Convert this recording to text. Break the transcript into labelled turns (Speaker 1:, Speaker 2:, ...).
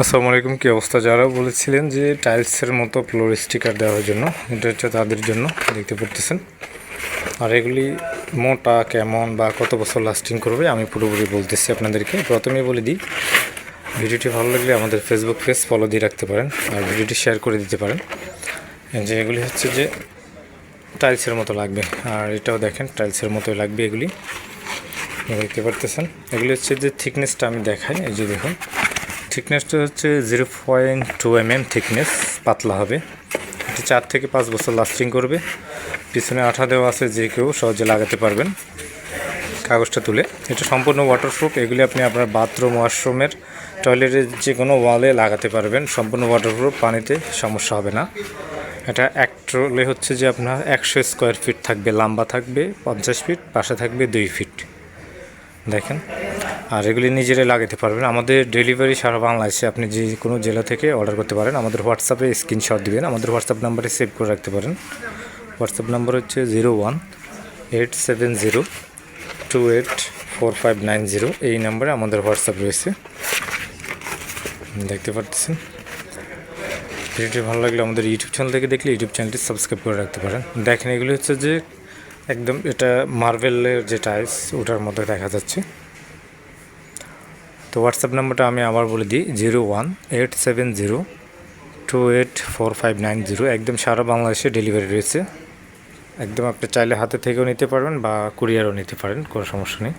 Speaker 1: আসসালামু আলাইকুম, কী অবস্থা? যারা বলেছিলেন যে টাইলসের মতো ফ্লোর স্টিকার দেওয়ার জন্য, এটা হচ্ছে তাদের জন্য, দেখতে পড়তেছেন আর এগুলি মোটা কেমন বা কত বছর লাস্টিং করবে, আমি পুরোপুরি বলতেছি আপনাদেরকে। প্রথমে বলে দিই, ভিডিওটি ভালো লাগলে আমাদের ফেসবুক পেজ ফলো দিয়ে রাখতে পারেন, আর ভিডিওটি শেয়ার করে দিতে পারেন। যে এগুলি হচ্ছে যে টাইলসের মতো লাগবে, আর এটাও দেখেন টাইলসের মতোই লাগবে এগুলি। দেখতে পারতেছেন? এগুলি হচ্ছে যে থিকনেসটা আমি দেখাই, এই যে দেখুন। থিকনেসটা হচ্ছে zero point two M M thickness, পাতলা হবে। এটি চার থেকে পাঁচ বছর লাস্টিং করবে। পিছনে আঠা দেওয়া আছে যে কেউ সহজে লাগাতে পারবেন কাগজটা তুলে। এটা সম্পূর্ণ ওয়াটারপ্রুফ এগুলি আপনি আপনার বাথরুম ওয়াশরুমের টয়লেটের যে কোনো ওয়ালে লাগাতে পারবেন। সম্পূর্ণ ওয়াটারপ্রুফ পানিতে সমস্যা হবে না। এটা এক ট্রলে হচ্ছে যে আপনার একশো স্কোয়ার ফিট থাকবে, লম্বা থাকবে, পঞ্চাশ ফিট পাশে থাকবে দুই ফিট দেখেন। আর এগুলি নিজেরাই লাগাতে পারবেন। আমাদের ডেলিভারি সারা বাংলাদেশে আপনি যে কোনো জেলা থেকে অর্ডার করতে পারেন। আমাদের হোয়াটসঅ্যাপে স্ক্রিনশট দিবেন। আমাদের হোয়াটসঅ্যাপ নাম্বারে সেভ করে রাখতে পারেন। হোয়াটসঅ্যাপ নাম্বার হচ্ছে zero one eight seven zero two eight four five nine zero এই নাম্বারে আমাদের হোয়াটসঅ্যাপ রয়েছে। দেখতে পাচ্ছেন ভিডিওটি ভালো লাগলে আমাদের ইউটিউব চ্যানেল থেকে দেখলে ইউটিউব চ্যানেলটি সাবস্ক্রাইব করে রাখতে পারেন। দেখেন, এগুলি হচ্ছে যে একদম এটা মার্বেলের যে টাইলস ওটার মধ্যে দেখা যাচ্ছে। তো হোয়াটসঅ্যাপ নাম্বারটা আমি আবার বলে দিই zero one eight seven zero two eight four five nine zero একদম সারা বাংলাদেশে ডেলিভারি রয়েছে। একদম আপনি চাইলে হাতে থেকেও নিতে পারবেন বা কুরিয়ারও নিতে পারেন, কোনো সমস্যা নেই।